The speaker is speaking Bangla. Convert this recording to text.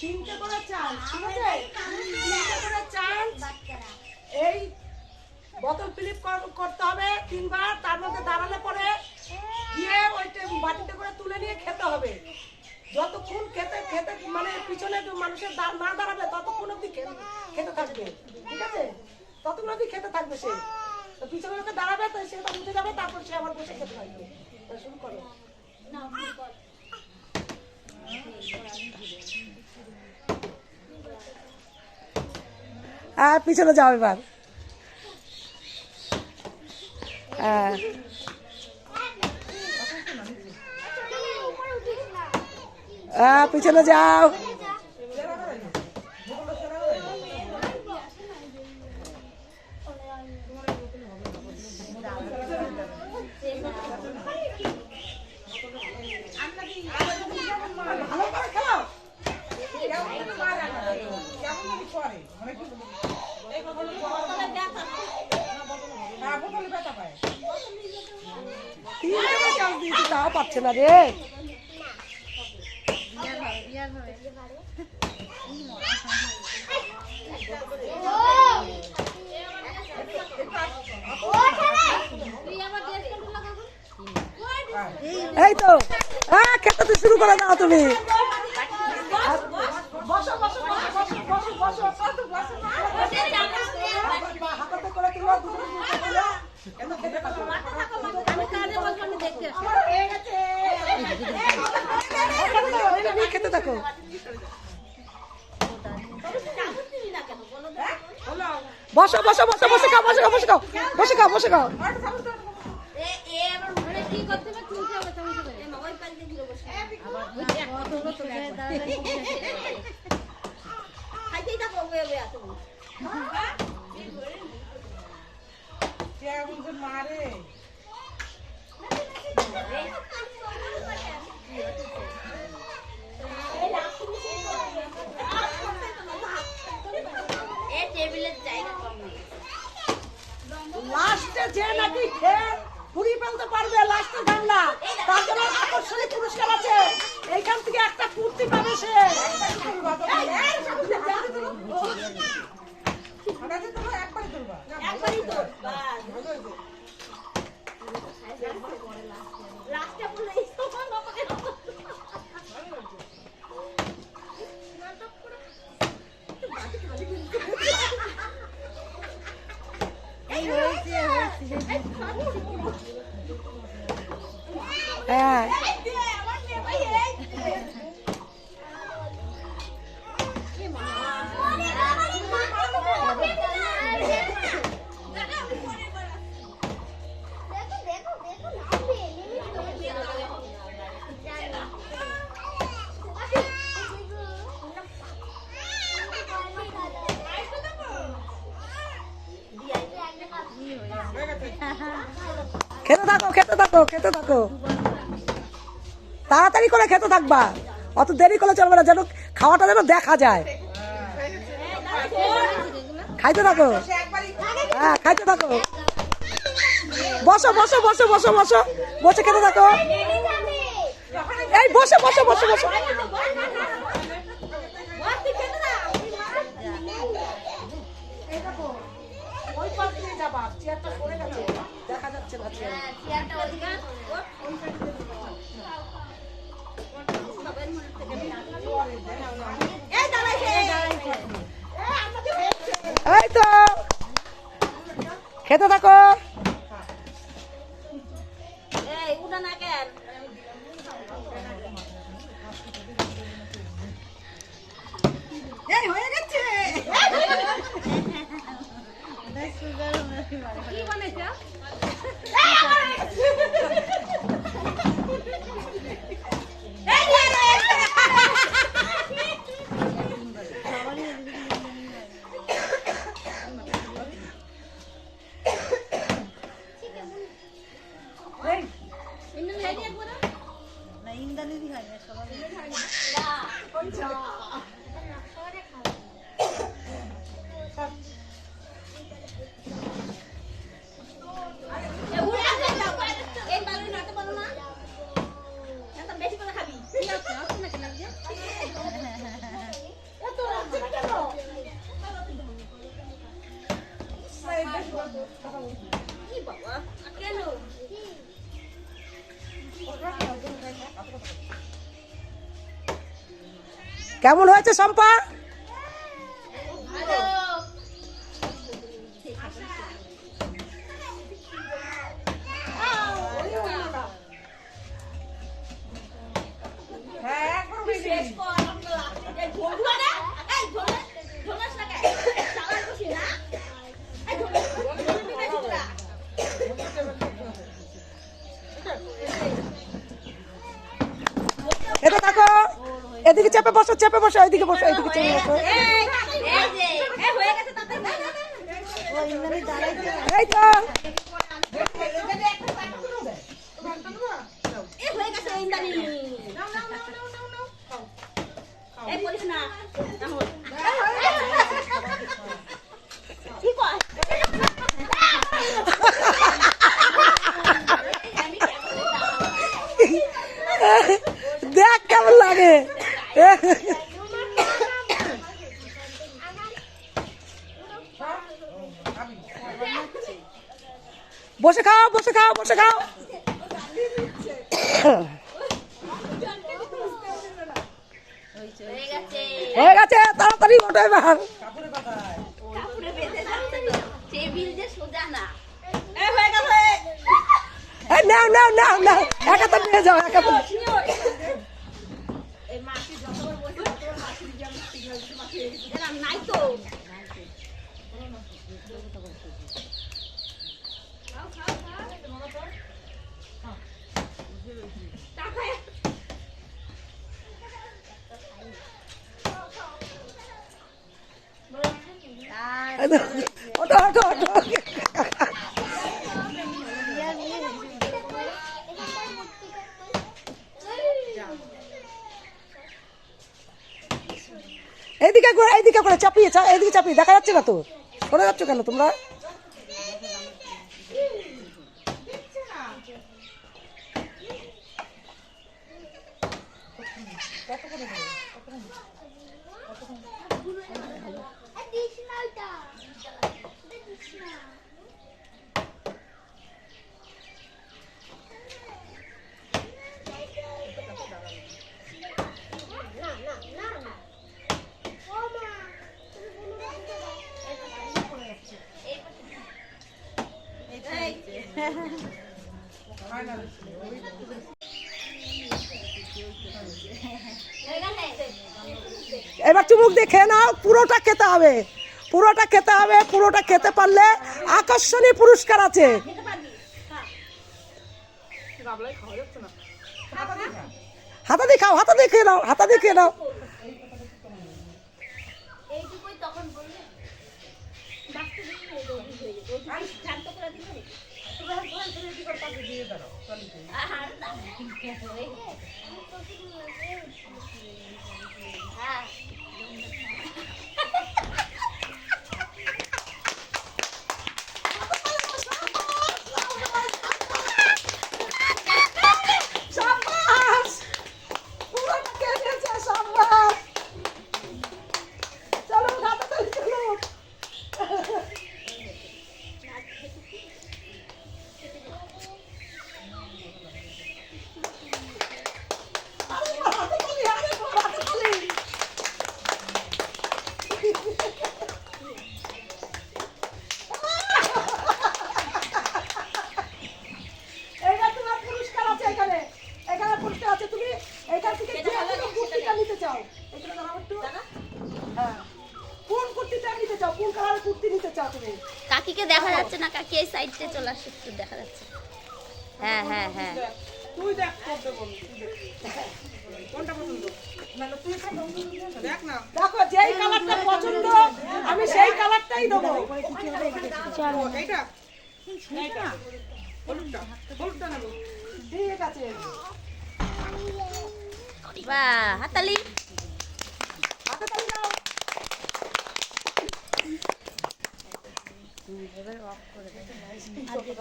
তিনটে করে চাল ঠিক আছে তিনটে করে চাল এই বোতল ফিলিপ করতে হবে তিনবার তার মধ্যে দাঁড়ালে পরে গিয়ে ওইটা বাটিতে করে তুলে নিয়ে খেতে হবে। যতক্ষণ খেতে খেতে মানে পিছনে মানুষের না দাঁড়াবে ততক্ষণ অব্দি খেতে থাকবে ঠিক আছে? ততক্ষণ অব্দি খেতে থাকবে সে। তো পিছনে লোকে দাঁড়াবে তো সে তো উঠে যাবে তারপর সে আবার বসে খেতে থাকবে। শুরু করো। আর পিছনে যাও এবার। হ্যাঁ। পিছনে যাও ভালো করে খেলো তিনটে করে চাল পাচ্ছে না রে। এই তো। খেতে শুরু করে দাও তুমি বসো বসো বসো বসো বসো বসো হাতাতে করে তুলো দুটো দুটো তুলো এত খেতে পারো এটা নিয়ে খেতে থাকো বসো বসো বসো বসে খাও বসে খাও বসে খাও বসে খাও বসে খাও মারে যে নাকি খেয়ে পুরি ফেলতে পারবে লাস্টের গামলা তার জন্য আকর্ষণীয় পুরস্কার আছে। এইখান থেকে একটা কুর্তি পাবে সে। একবারই তো হ্যাঁ খেতে থাকো খেতে থাকো খেতে থাকো। তাড়াতাড়ি করে খেতে থাকবা। অত দেরি করলে চলবে না, যেন খাওয়াটা যেন দেখা যায়। খাইতে থাকো। হ্যাঁ খাইতে থাকো। বসো বসো বসো বসো বসো। বসে খেতে থাকো। এই, বসে, বসো বসো বসো এই দেখো ওই পাশ দিয়ে যাবা চেয়ারটা সরে গেছে না চেয়ার এই তো। খেতে থাকো। এই উঠা না কেন? এই হয়ে গেছে। কি বানাইছো? এই কেমন হয়েছে শম্পা হ্যাঁ একবার হয়ে শেষ কর আমরা লাস্টে এই ঝোলুয়া না এই ঝোলে ঝোলাস না কেন চালার বসি না এই ঝোলে ঝোলে দিতে তোরা এটা দেখো এদিকে চেপে বসো চেপে বসো এইদিকে বসো এইদিকে চেপে বসো এই হয়ে তো হয়ে দেখ কেমন লাগে বসে খাও বসে খাও বসে খাও। হয়ে গেছে, তাড়াতাড়ি ওঠো এবার। নাও নাও নাও নাও। একা তো নিয়ে যাও একা মাছি হয়ে গেছে এরম নাই তো টাকায় ওঠো ওঠো ওঠো করে চাপিয়ে, চা এইদিকে চাপিয়ে, দেখা যাচ্ছে না তো। করে যাচ্ছ কেন তোমরা? ফাইনাল এবার চুমুক দিয়ে খেয়ে নাও, পুরোটা খেতে হবে। পুরোটা খেতে হবে, পুরোটা খেতে পারলে আকর্ষণীয় পুরস্কার আছে। হাতা দিয়ে খাও হাতা দিয়ে খেয়ে নাও, হাতা দিয়ে খেয়ে নাও হয়ে গেছে ওই শান্ত করে দিলে তোমরা ঘরে ঘরে কি করতে পারবে দিয়ে দাও চলিতে আর না হ্যাঁ সাব্বাস পুরোটা খেয়ে নিয়েছে সাব্বাস চলো হাতে তালি চলো আরে বাবা, হাতে তালি, আরে বাবা, হাতে তালি। এইবার তোমার পুরস্কার আছে এখানে এখানে পুরস্কার আছে তুমি এখান থেকে যে কোনো কুর্তিটা নিতে চাও এখানে দাঁড়াও একটু হ্যাঁ কোন কুর্তিটা নিতে চাও কোন কালারের কুর্তি নিতে চাও তুমি? কাকিকে দেখা যাচ্ছে না কাকি এই সাইডে চলে আসছে একটু দেখা যাচ্ছে। হ্যাঁ হ্যাঁ হ্যাঁ। তুই দেখ কোনটা কোনটা পছন্দ? না না তুই একটা পছন্দ করে দেখ না। দেখো যেই কালারটা পছন্দ আমি সেই কালারটাই দেবো। এইটা? এইটা? হলুদটা? হলুদটা নেব। ঠিক আছে। বাহ হাতালি। これで。